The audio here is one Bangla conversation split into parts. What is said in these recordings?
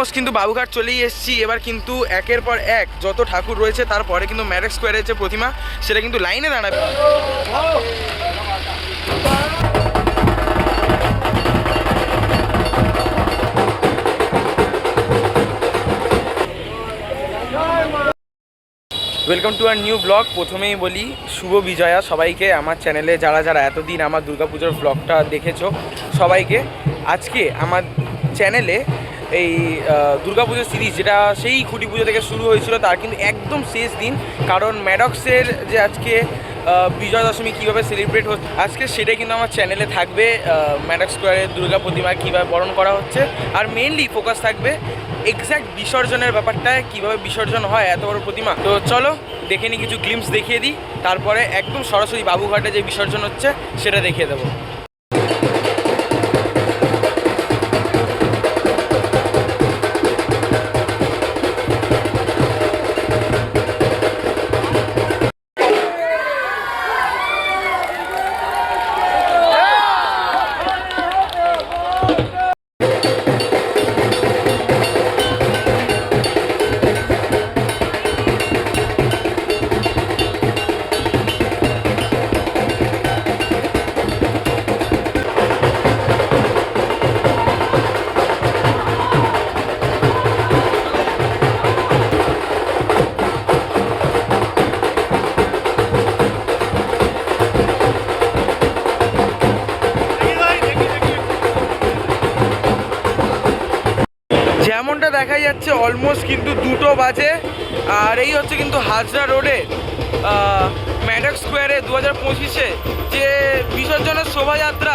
অলমোস্ট কিন্তু বাবুঘাট চলেই এসেছি। এবার কিন্তু একের পর এক যত ঠাকুর রয়েছে, তারপরে কিন্তু ম্যারেক স্কোয়ারের যে প্রতিমা, সেটা কিন্তু লাইনে দাঁড়াবে। Welcome to our new blog প্রথমেই বলি, শুভ বিজয়া সবাইকে। আমার চ্যানেলে যারা যারা এতদিন আমার দুর্গাপুজোর ব্লগটা দেখেছ, সবাইকে আজকে আমার চ্যানেলে এই দুর্গাপুজোর সিরিজ যেটা সেই খুঁটি পুজো থেকে শুরু হয়েছিল, তার কিন্তু একদম শেষ দিন। কারণ ম্যাডক্সের যে আজকে বিজয়া দশমী কীভাবে সেলিব্রেট হচ্ছে, আজকে সেটাই কিন্তু আমার চ্যানেলে থাকবে ম্যাডক্স স্কোয়ারের দুর্গা প্রতিমা কীভাবে বরণ করা হচ্ছে। আর মেনলি ফোকাস থাকবে এক্স্যাক্ট বিসর্জনের ব্যাপারটায় কীভাবে বিসর্জন হয়, এত বড় প্রতিমা। তো চলো, দেখে নিই, কিছু গ্লিমস দেখিয়ে দিই। তারপরে একদম সরাসরি বাবুঘাটে যে বিসর্জন হচ্ছে, সেটা দেখিয়ে দেবো। যেমনটা দেখা যাচ্ছে অলমোস্ট কিন্তু দুটো বাজে। আর এই হচ্ছে কিন্তু হাজরা রোডে ম্যাডক স্কোয়ারে দু হাজার পঁচিশে যে বিসর্জনের শোভাযাত্রা,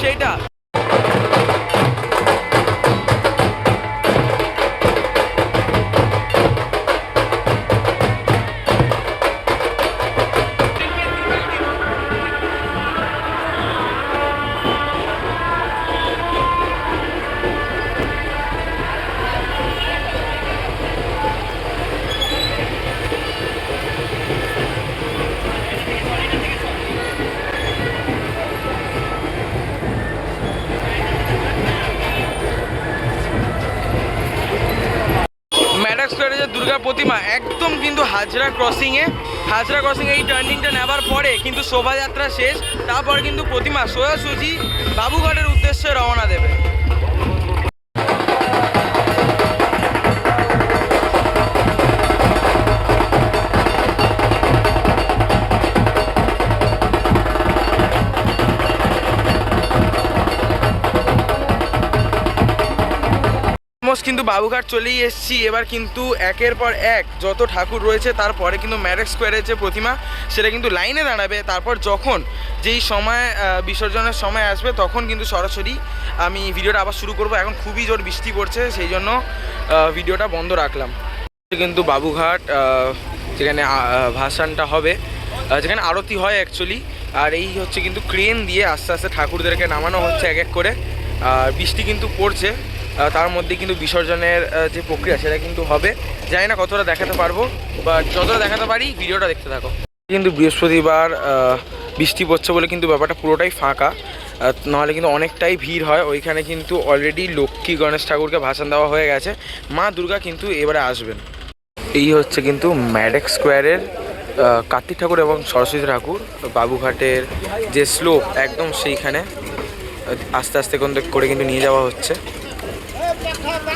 সেইটা। ম্যাডাক স্কোয়ারে যে দুর্গা প্রতিমা, একদম কিন্তু হাজরা ক্রসিংয়ে হাজরা ক্রসিংয়ে এই টার্নিংটা নেবার পরে কিন্তু শোভাযাত্রা শেষ, তারপর কিন্তু প্রতিমা সোজাসুজি বাবুঘাটের উদ্দেশ্যে রওনা দেবে। কিন্তু বাবুঘাট চলেই এসেছি। এবার কিন্তু একের পর এক যত ঠাকুর রয়েছে, তারপরে কিন্তু ম্যারেক স্কোয়ারের যে প্রতিমা, সেটা কিন্তু লাইনে দাঁড়াবে। তারপর যখন যেই সময় বিসর্জনের সময় আসবে, তখন কিন্তু সরাসরি আমি ভিডিওটা আবার শুরু করব। এখন খুবই জোর বৃষ্টি পড়ছে, সেই জন্য ভিডিওটা বন্ধ রাখলাম। কিন্তু বাবুঘাট যেখানে ভাসানটা হবে যেখানে আরতি হয় অ্যাকচুয়ালি আর এই হচ্ছে কিন্তু ক্রেন দিয়ে আস্তে আস্তে ঠাকুরদেরকে নামানো হচ্ছে এক এক করে। আর বৃষ্টি কিন্তু পড়ছে। তার মধ্যে কিন্তু বিসর্জনের যে প্রক্রিয়া, সেটা কিন্তু হবে। জানি না কতটা দেখাতে পারব বা যতটা দেখাতে পারি, ভিডিওটা দেখতে থাকো। কিন্তু বৃহস্পতিবার বৃষ্টি পড়ছে বলে কিন্তু ব্যাপারটা পুরোটাই ফাঁকা। নাহলে কিন্তু অনেকটাই ভিড় হয়। ওইখানে কিন্তু অলরেডি লক্ষ্মী গণেশ ঠাকুরকে ভাষণ দেওয়া হয়ে গেছে। মা দুর্গা কিন্তু এবারে আসবেন। এই হচ্ছে কিন্তু ম্যাডেক স্কোয়ারের কার্তিক ঠাকুর এবং সরস্বতী ঠাকুর বাবুঘাটের যে স্লোপ একদম সেইখানে আস্তে আস্তে করে কিন্তু নিয়ে যাওয়া হচ্ছে। Anda.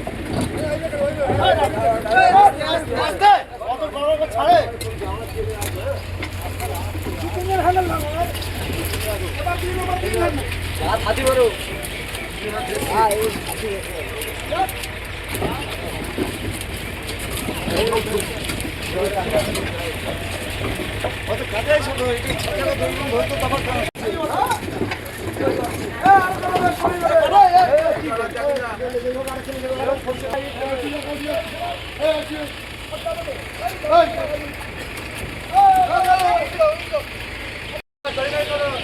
দৌড় করো দৌড় টানো দৌড় টানো দৌড় টানো টানো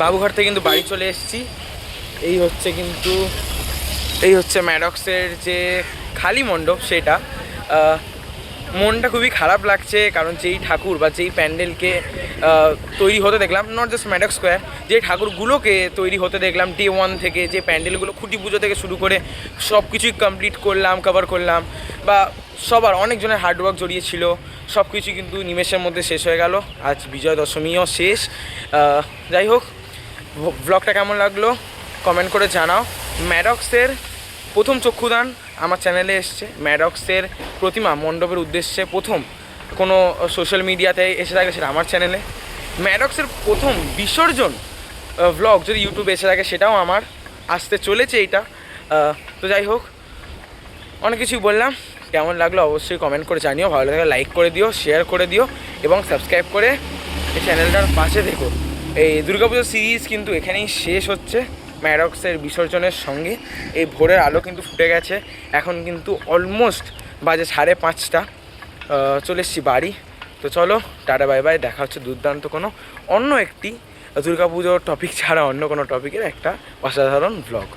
বাবুঘাট থেকে কিন্তু বাড়ি চলে এসেছি। এই হচ্ছে কিন্তু, এই হচ্ছে ম্যাডক্সের যে খালি মণ্ডপ সেটা। মনটা খুবই খারাপ লাগছে, কারণ যেই ঠাকুর বা যেই প্যান্ডেলকে তৈরি হতে দেখলাম নট জাস্ট ম্যাডক্স স্কোয়ার যে ঠাকুরগুলোকে তৈরি হতে দেখলাম ডে ওয়ান থেকে যে প্যান্ডেলগুলো খুঁটি পুজো থেকে শুরু করে সব কিছুই কমপ্লিট করলাম কভার করলাম। বা সবার অনেকজনের হার্ডওয়ার্ক জড়িয়ে ছিল সব কিছু কিন্তু নিমেষের মধ্যে শেষ হয়ে গেল। আজ বিজয় দশমীও শেষ যাই হোক ব্লগটা কেমন লাগল কমেন্ট করে জানাও। ম্যাডক্সের প্রথম চক্ষুদান আমার চ্যানেলে এসছে। ম্যাডক্সের প্রতিমা মণ্ডপের উদ্দেশ্যে প্রথম কোনো সোশ্যাল মিডিয়াতে এসে থাকে সেটা আমার চ্যানেলে ম্যাডক্সের প্রথম বিসর্জন ভ্লগ যদি ইউটিউবে এসে থাকে সেটাও আমার আসতে চলেছে আহ, তো যাই হোক অনেক কিছুই বললাম। কেমন লাগল অবশ্যই কমেন্ট করে জানিও। ভালো লাগে লাইক করে দিও শেয়ার করে দিও এবং সাবস্ক্রাইব করে এই চ্যানেলটার পাশে দেখো এই দুর্গাপুজোর সিরিজ কিন্তু এখানেই শেষ হচ্ছে ম্যারক্সের বিসর্জনের সঙ্গে। এই ভোরের আলো কিন্তু ফুটে গেছে। এখন কিন্তু অলমোস্ট বাজে সাড়ে পাঁচটা। চলে এসছি বাড়ি। তো চলো, টাটা বাই বাই দেখা হচ্ছে দুর্দান্ত কোনো অন্য একটি দুর্গাপুজোর টপিক ছাড়া অন্য কোনো টপিকের একটা অসাধারণ ব্লগ